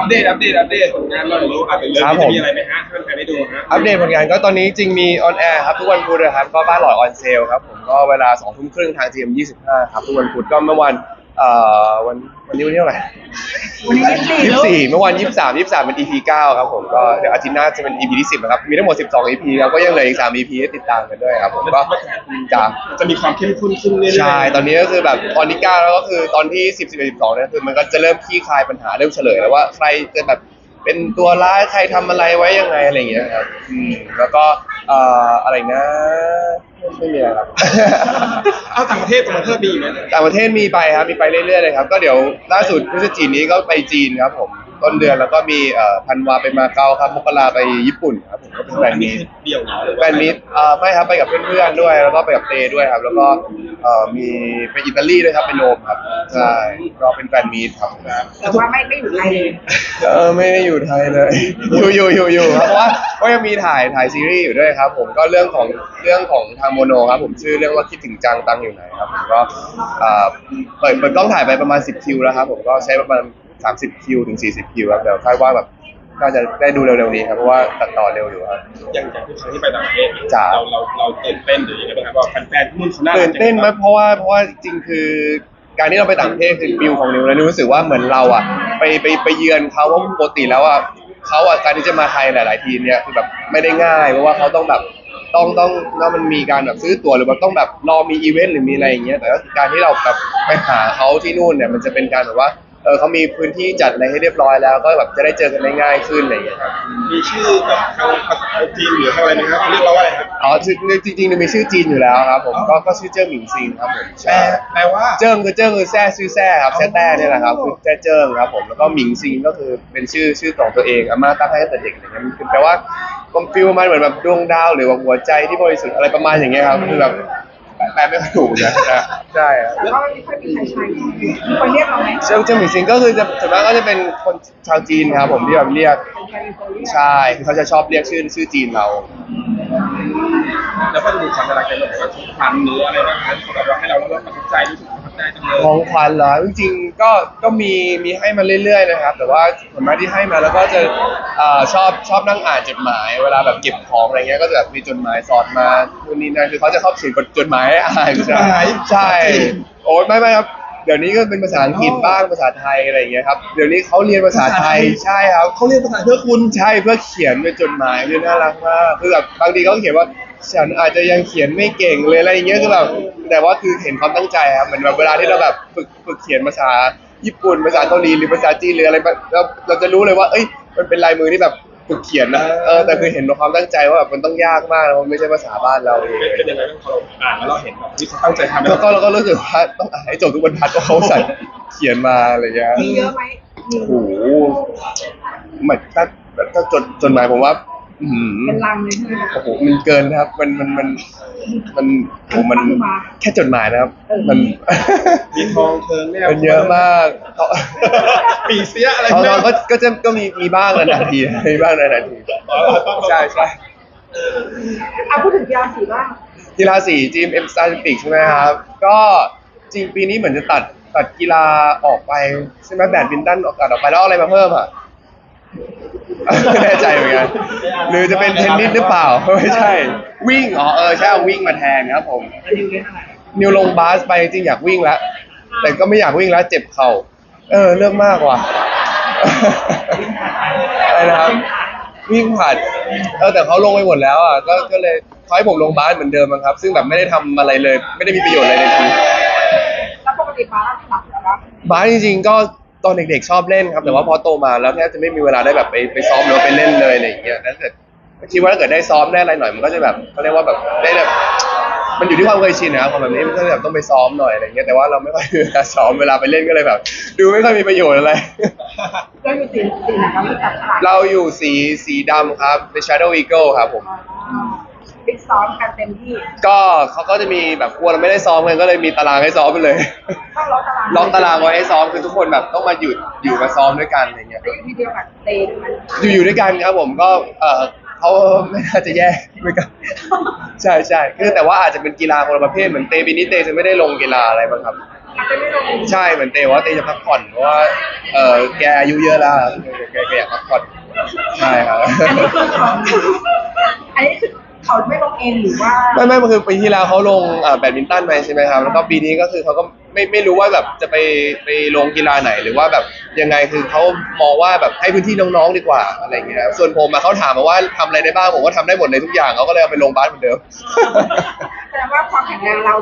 อัปเดตอัปเดตอัปเดตผลงานเราหน่อยรู้อัปเดตเรื่องครับนี้ผมจะมีอะไรไหมฮะให้แฟนๆได้ดูฮะอัปเดตผลงานก็ตอนนี้จริงมีออนแอร์ครับทุกวันพุธนะครับก็บ้านหลอดออนเซลครับผมก็เวลา2องทุ่มครึ่งทาง GM 25 ครับทุกวันพุธก็เมื่อวัน เอ่อวันวันนี้วันที่เท่าไหร่วันนี้ยี่สิบสี่24เมื่อวัน23 23เป็น EP 9ครับผมก็เดี๋ยวอาทิตย์หน้าจะเป็น EP ที่10นะครับมีทั้งหมด12 EP ครับก็ยังเหลืออีก3 EP ให้ติดตามกันด้วยครับผมก็จะจะมีความเข้มข้นขึ้นเรื่อยๆ ใช่ ตอนนี้ก็คือแบบตอนที่9แล้วก็คือตอนที่10 11 12เนี่ยคือมันก็จะเริ่มคลี่คลายปัญหาเริ่มเฉลยแล้วว่าใครจะแบบเป็นตัวร้ายใครทำอะไรไว้ยังไงอะไรอย่างเงี้ยครับอืมแล้วก็ เอ่ออะไรนะไม่มีอะไรครับ เอาต่างประเทศต่างประเทศมีอีกไหมต่างประเทศมีไปครับมีไปเรื่อยๆเลยครับ ก็เดี๋ยวล่าสุดพฤศจิกายนนี้ก็ไปจีนครับผมต้นเดือนแล้วก็มีเอ่อพันวาไปมาเก๊าครับมกราไปญี่ปุ่นครับผมก็เป็นแฟนมีต เดี่ยวเหรอหรือแฟว่านมิตรเอ่อไม่ครับไปกับเพื่อนๆด้วย แล้วก็ไปกับเตด้วยครับ แล้วก็เอ่อมีไปอิตาลีด้วยครับไปโรมครับใช่ก็เป็นแฟนมีตครับแต่ว่าไม่ไม่อยู่ไทยเลย เออไม่ได้อยู่ไทยเลย อยู่อยู่อยู่อยู่ครับเพราะว่าก็ยังมีถ่ายถ่ายซีรีส์อยู่ด้วยครับ ผมก็เรื่องของเรื่องของทางโมโนครับ ผมชื่อเรื่องว่าคิดถึงจังตังอยู่ไหนครับผมก็เอ่อเปิดเปิดกล้องถ่ายไปประมาณ 10 คิวแล้วครับ ผมก็ใช้ประมาณ 30 คิวถึง 40 คิวครับเดี๋ยวคาดว่าแบบน่าจะได้ดูเร็วๆนี้ครับเพราะว่าตัดต่อเร็วอยู่ครับ อย่างอย่างทุกครั้งที่ไปต่างประเทศจ๋าเราเราเราตื่นเต้นหรือยังไงบ้างครับว่าแฟนๆที่นู่นเขาน่ารักตื่นเต้นไหมจังลยครับเพราะว่าเพราะว่าจริงๆคือ การที่เราไปต่างประเทศคือฟิลของนิวแล้วนิวรู้สึกว่าเหมือนเราอะไปไปไปเยือนเขาว่าปกติแล้วอะเขาอะการที่จะมาไทยหลาย ๆ ทีเนี่ยคือแบบไม่ได้ง่ายเพราะว่าเขาต้องแบบต้องต้องแล้วมันมีการแบบซื้อตั๋วหรือว่าต้องแบบรอมีอีเวนต์หรือมีอะไรอย่างเงี้ยแต่ก็การที่เราแบบไปหาเขาที่นู่นเนี่ยมันจะเป็นการแบบว่า เออเขามีพื้นที่จัดอะไรให้เรียบร้อยแล้วก็แบบจะได้เจอกันได้ง่ายขึ้นอะไรอย่างเงี้ยครับมีชื่อแบบทางภาษาจีนหรือทางอะไรไหมครับเขาเรียกเราว่าอะไรครับอ๋อชื่อจริงๆมันมีชื่อจีนอยู่แล้วครับผมก็ก็ชื่อเจิ้งหมิงซิงครับผมแปลใช่แปลว่า เจิ้งคือเจิ้งคือแซ่ชื่อแซ่ครับแซ่แต้เนี่ยแหละครับคือแซ่เจิ้งครับผมแล้วก็หมิงซิงก็คือเป็นชื่อชื่อของตัวเองอาม่าตั้งให้ตั้งแต่เด็กอะไรเงี้ยมันคือแปลว่าความฟิลมันเหมือนแบบดวงดาวหรือว่าหัวใจที่บริสุทธิ์อะไรประมาณอย่างเงี้ยครับคือแบบ แปลไม่ค่อยถูกนะใช่ครับแต่ว่าไม่ค่อยมีใครใช้มีคนเรียกเราไหมเจิ้งเจิ้งหมิงซิงก็คือจะส่วนมากก็จะเป็นคนชาวจีนครับผมที่แบบเรียกใครมีคนเรียกใช่คือเขาจะชอบเรียกชื่อชื่อจีนเรา แล้วก็ดูความน่ารักกันแบบว่าทุกพันหรืออะไรบ้างครับเขาแบบว่าให้เราแล้วเราประทับใจรู้สึกประทับ ใจจังเลยของขวัญเหรอจริงๆก็ก็มีมีให้มาเรื่อยๆนะครับ แต่ว่าส่วนมากที่ให้มาแล้วก็จะเอ่อชอบชอบนั่งอ่านจดหมาย เวลาแบบเก็บของอะไรเงี้ยก็จะแบบมีจดหมายสอดมานู่นนี่นั่นคือเขาจะชอบเขียนจดหมายให้อ่านใช่ใช่โอ้ยไม่ไม่ครับเดี๋ยวนี้ก็เป็นภาษาอังกฤษบ้างภาษาไทยอะไรอย่างเงี้ยครับเดี๋ยวนี้เขาเรียนภาษาไทยใช่ครับเขาเรียนภาษาเพื่อคุณใช่เพื่อเขียนเป็นจดหมายคือน่ารักมากคือแบบบางทีเขาเขียนว่าฉันอาจจะยังเขียนไม่เก่งเลยอะไรอย่างเงี้ยคือแบบ แต่ว่าคือเห็นความตั้งใจครับเหมือนแบบเวลาที่เราแบบฝึกฝึกเขียนภาษาญี่ปุ่นภาษาเกาหลีหรือภาษาจีนหรืออะไรแบบเราเราจะรู้เลยว่า เอ้ย มันเป็นลายมือที่แบบฝึกเขียนนะเออแต่คือเห็นความตั้งใจว่าแบบมันต้องยากมากนะเพราะมันไม่ใช่ภาษาบ้านเราเองเป็นเป็นยังไงบ้างพอเราอ่านแล้วเราเห็นแบบที่เขาตั้งใจทำแล้วก็เราก็รู้สึกว่าต้องอ่านให้จบทุกบรรทัดว่าเขาใส่เขียนมาอะไรอย่างเงี้ยมีเยอะไหมมีโอ้โหเหมือนถ้าถ้าจดจดหมายผมว่า อื้อหือเป็นลังเลยใช่ไหมโอ้โหมันเกินนะครับ มันมันมันมันโอ้โหมันมันมาแค่จดหมายนะครับเออมัน มีทองเทิงแนวมันเยอะมากเขาปีเสียอะไรเขาเนี่ยเขาก็ก็จะก็มีมีบ้างนะนาทีมีบ้างนะนาทีใช่ใช่เอาพูดถึงกีฬาสีบ้างกีฬาสีจีมเอ็มสตาร์ลิมปิกใช่ไหมครับ ก็จริงปีนี้เหมือนจะตัดตัดกีฬาออกไปใช่ไหมแบดมินตันออกตัดออกไปแล้วเอาอะไรมาเพิ่มอะ ไม่แน่ใจเหมือนกันหรือจะเป็นเทนนิสหรือเปล่าไม่ใช่ วิ่งอ๋อเออใช่เอาวิ่งมาแทนครับผมแล้วนิวเล่นอะไรนิวลงบาสไปจริงอยากวิ่งแล้วแต่ก็ไม่อยากวิ่งแล้วเจ็บเข่าเออเลือกมากว่ะอะไรนะครับวิ่งผ่านเออแต่เขาลงไปหมดแล้วอะก็ก็เลยเขาให้ผมลงบาสเหมือนเดิมอะครับ ซึ่งแบบไม่ได้ทำอะไรเลย ไม่ได้มีประโยชน์อะไรในชีวิตแล้วปกติป้าหลับแล้วบาสจริงๆก็ ตอนเด็กๆชอบเล่นครับ แต่ว่าพอโตมาแล้วแทบจะไม่มีเวลาได้แบบไปไปซ้อมหรือว่าไปเล่นเลยอะไรอย่างเงี้ยแล้วถ้าเกิดคิดว่าถ้าเกิดได้ซ้อมได้อะไรหน่อยมันก็จะแบบเขาเรียกว่าแบบได้แบบมันอยู่ที่ความเคยชินนะครับของแบบนี้มันก็แบบต้องไปซ้อมหน่อยอะไรเงี้ยแต่ว่าเราไม่ค่อยมีเวลาซ้อมเวลาไปเล่นก็เลยแบบ ดูไม่ค่อยมีประโยชน์อะไรแล้วอยู่สีสีไหนครับที่จับฉลากเราอยู่สีสีดำครับเป็น Shadow Eagle ครับผม ฟิตซ้อมกันเต็มที่ก็เขาก็จะมีแบบกลัวเราไม่ได้ซ้อมกันก็เลยมีตารางให้ซ้อมไปเลยต้องล็อกตารางล็อกตารางไว้ให้ซ้อมคือทุกคนแบบต้องมาหยุดอยู่มาซ้อมด้วยกันอะไรเงี้ยแต่อยู่ที่เดียวกับเตด้วยไหมอยู่อยู่ด้วยกันครับผมก็เออเขาไม่น่าจะแย่ด้วยกันใช่ใช่คือแต่ว่าอาจจะเป็นกีฬาคนละประเภทเหมือนเตปีนี้เตจะไม่ได้ลงกีฬาอะไรบ้างครับ อาจจะไม่ลงใช่เหมือนเตว่าเตจะพักผ่อนเพราะว่าเออแกอายุเยอะแล้วครับแกแกอยากพักผ่อนใช่ครับอันนี้คือเขาอันนี้คือ เขาไม่ลงเองหรือว่าไม่ไม่มันคือปีที่แล้วเขาลงเอ่อแบดมินตันไปใช่ไหมครับแล้วก็ปีนี้ก็คือเขาก็ไม่ไม่รู้ว่าแบบจะไปไปลงกีฬาไหนหรือว่าแบบยังไงคือเขามองว่าแบบให้พื้นที่น้องๆดีกว่าอะไรอย่างเงี้ยส่วนผมมาเขาถามมาว่าทำอะไรได้บ้างผมก็ทำได้หมดเลยทุกอย่างเขาก็เลยเอาไปลงบาสเหมือนเดิม แสดงว่าความแข็งแรงเรา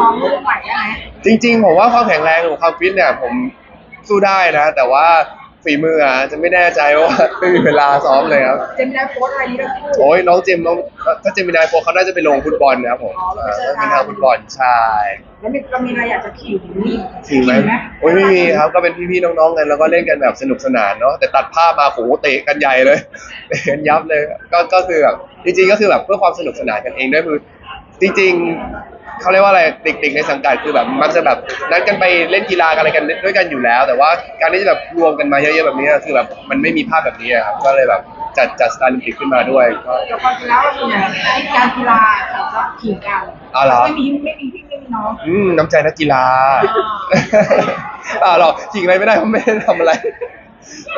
น้องๆรุ่นใหม่ได้ไหมจริงๆผมว่าความแข็งแรงของความฟิตเนี่ยผมสู้ได้นะ แต่ว่า ฝีมืออะจะไม่แน่ใจว่าไม่มีเวลาซ้อมเลยครับเจมินายโพสอะไรนี้เราพูดโอ้ยน้องเจมส์น้องถ้าเจมินายโฟเขาน่าจะไปลงฟุตบอลนะครับผมอ๋อเออเราไปเจอกันเป็นทางฟุตบอลใช่แล้วมีเรามีอะไรอยากจะขิงนี่จริงไหมโอ้ยไม่มีครับก็เป็นพี่ๆน้องๆกันแล้วก็เล่นกันแบบสนุกสนานเนาะแต่ตัดภาพมาโหเตะกันใหญ่เลยเตะกันยับเลยก็ก็คือแบบจริงๆก็คือแบบเพื่อความสนุกสนานกันเองด้วยคือจริง ๆ เขาเรียกว่าอะไรเด็กๆในสังกัดคือแบบมักจะแบบนัดกันไปเล่นกีฬากันอะไรกันด้วยกันอยู่แล้ว แต่ว่าการที่จะแบบรวมกันมาเยอะๆแบบนี้คือแบบมันไม่มีภาพแบบนี้อะครับก็เลยแบบจัดจัดสตาร์ลิมปิกขึ้นมาด้วยก็แต่ความจริงแล้วเราเนี่ยการกีฬาเราจะขิงกันอ๋อเหรอไม่มีไม่มีพี่ไม่มีน้องอืมน้ำใจนักกีฬาอ่าเราจริงอะไรไม่ได้เพราะไม่ได้ทำอะไร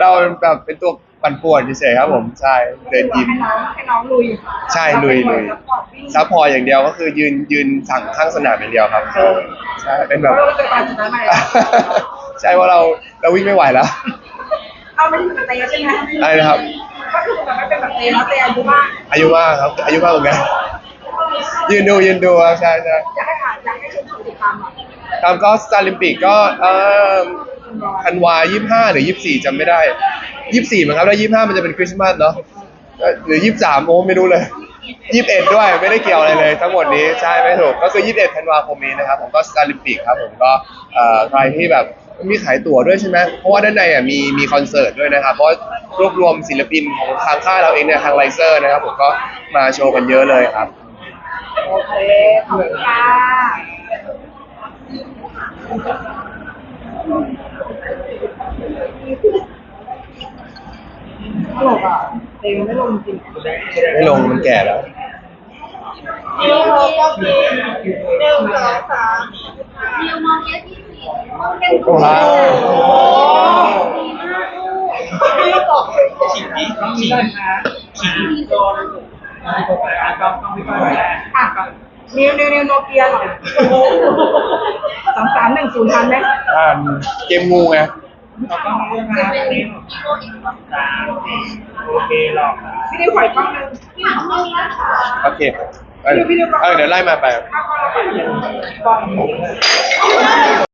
เราแบบเป็นตัว ปั่นป่วนเฉยๆครับผมใช่เดินยิมให้น้องให้น้องลุยใช่ลุยลุย ซัพพอร์ตอย่างเดียวก็คือยืนยืนสั่งข้างสนามอย่างเดียวครับใช่เป็นแบบเราเคยไปจุดนั้นมาแล้วใช่ว่าเราเราวิ่งไม่ไหวแล้ว เอาไม่ถึงกับเตะใช่ไหมได้นะครับ ก็คือแบบไม่เป็นแบบเตะแล้วเตะอายุมากอายุมากครับ อายุมากเหมือนกันยืนดูยืนดูครับใช่ใช่อยากให้อ่านอยากให้ชมติดตามหน่อยตามก็สตาร์ลิมปิกก็เอ่อ ธันวายี่ห้าหรือยี่สี่จำไม่ได้ยี่สี่มั้งครับแล้วยี่ห้ามันจะเป็นคริสต์มาสเนาะหรือยี่สามโอ้ไม่รู้เลยยี่สิบเอ็ดด้วยไม่ได้เกี่ยวอะไรเลยทั้งหมดนี้ใช่ไม่ถูกก็คือยี่สิบเอ็ดธันวาคมนี้นะครับผมก็สตาร์ลิมปิกครับผมก็ใครที่แบบมีขายตั๋วด้วยใช่ไหมเพราะว่าด้านในอะมีมีคอนเสิร์ตด้วยนะครับเพราะรวบรวมศิลปินของทางค่ายเราเองเนี่ยทางไลเซอร์นะครับผมก็มาโชว์กันเยอะเลยครับโอเคขอบคุณค่ะ ตลกอะเตะไม่ลงจริงไม่ลงมันแก่แล้วนิวก็มีหนึ่งสองสามว้าวพี่ตอบขิงขิงดิขิงขิงโดนต้องต้องพี่ก้อยอะนิวนิวนิวโนเกียหน่อยสามสามหนึ่งศูนย์ทันไหมอ่านเกมงูไง เขาต้องเรื่องนะนี่สามสี่โอเคหรอกพี่นิวไหวกล้องหนึ่งโอเคเออเออเดี๋ยวไล่มาไปถ้ากล้องเราไหวกล้อง